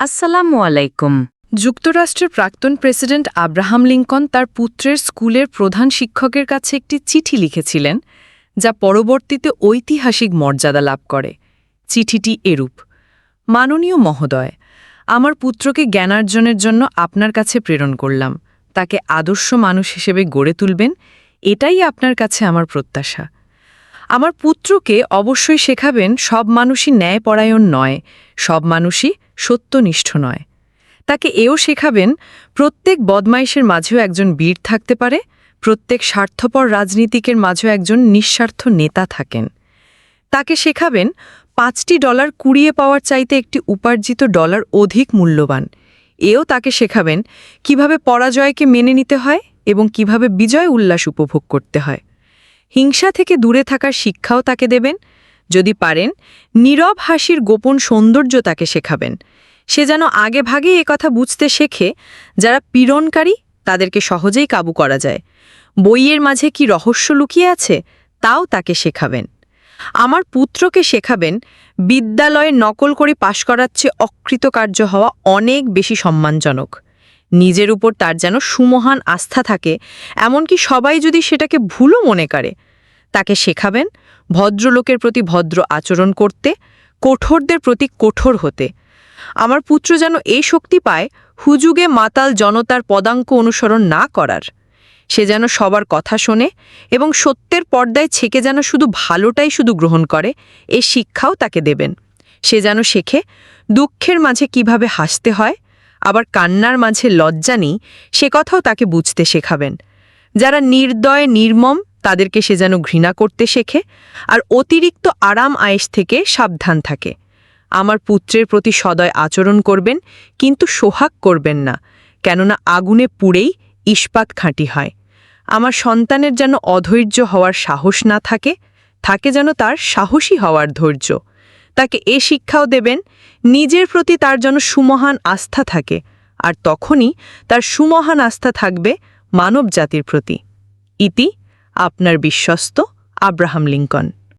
আসসালামু আলাইকুম। যুক্তরাষ্ট্রের প্রাক্তন প্রেসিডেন্ট আব্রাহাম লিঙ্কন তার পুত্রের স্কুলের প্রধান শিক্ষকের কাছে একটি চিঠি লিখেছিলেন, যা পরবর্তীতে ঐতিহাসিক মর্যাদা লাভ করে। চিঠিটি এরূপ, মাননীয় মহোদয়, আমার পুত্রকে জ্ঞানার্জনের জন্য আপনার কাছে প্রেরণ করলাম। তাকে আদর্শ মানুষ হিসেবে গড়ে তুলবেন। এটাই আপনার কাছে আমার প্রত্যাশা। আমার পুত্রকে অবশ্যই শেখাবেন, সব মানুষই ন্যায়পরায়ণ নয়, সব মানুষই সত্যনিষ্ঠ নয়। তাকে এও শেখাবেন, প্রত্যেক বদমাইশের মাঝেও একজন বীর থাকতে পারে, প্রত্যেক স্বার্থপর রাজনীতিকের মাঝেও একজন নিঃস্বার্থ নেতা থাকেন। তাকে শেখাবেন, পাঁচটি ডলার কুড়িয়ে পাওয়ার চাইতে একটি উপার্জিত ডলার অধিক মূল্যবান। এও তাকে শেখাবেন, কীভাবে পরাজয়কে মেনে নিতে হয় এবং কীভাবে বিজয় উল্লাস উপভোগ করতে হয়। হিংসা থেকে দূরে থাকার শিক্ষাও তাকে দেবেন। যদি পারেন, নীরব হাসির গোপন সৌন্দর্য তাকে শেখাবেন। সে যেন আগে ভাগেই কথা বুঝতে শেখে, যারা পীড়নকারী, তাদেরকে সহজেই কাবু করা যায়। বইয়ের মাঝে কি রহস্য লুকিয়ে আছে, তাও তাকে শেখাবেন। আমার পুত্রকে শেখাবেন, বিদ্যালয়ে নকল করে পাশ করার চেয়ে অকৃতকার্য হওয়া অনেক বেশি সম্মানজনক। নিজের উপর তার যেন সুমহান আস্থা থাকে, এমনকি সবাই যদি সেটাকে ভুলও মনে করে, তাকে শেখাবেন ভদ্রলোকের প্রতি ভদ্র আচরণ করতে, কঠোরদের প্রতি কঠোর হতে। আমার পুত্র যেন এই শক্তি পায়, হুজুগে মাতাল জনতার পদাঙ্ক অনুসরণ না করার। সে যেন সবার কথা শোনে এবং সত্যের পর্দায় ছেকে যেন শুধু ভালোটাই শুধু গ্রহণ করে, এ শিক্ষাও তাকে দেবেন। সে যেন শেখে, দুঃখের মাঝে কীভাবে হাসতে হয় আবার কান্নার মাঝে লজ্জা নেই, সে কথাও তাকে বুঝতে শেখাবেন। যারা নির্দয়, নির্মম, তাদেরকে সে যেন ঘৃণা করতে শেখে, আর অতিরিক্ত আরাম আয়েস থেকে সাবধান থাকে। আমার পুত্রের প্রতি সদয় আচরণ করবেন, কিন্তু সোহাগ করবেন না, কেননা আগুনে পুড়েই ইস্পাত খাঁটি হয়। আমার সন্তানের যেন অধৈর্য হওয়ার সাহস না থাকে থাকে যেন তার সাহসী হওয়ার ধৈর্য। তাকে এ শিক্ষাও দেবেন, নিজের প্রতি তার যেন সুমহান আস্থা থাকে, আর তখনই তার সুমহান আস্থা থাকবে মানব জাতির প্রতি। ইতি, আপনার বিশ্বস্ত আব্রাহাম লিঙ্কন।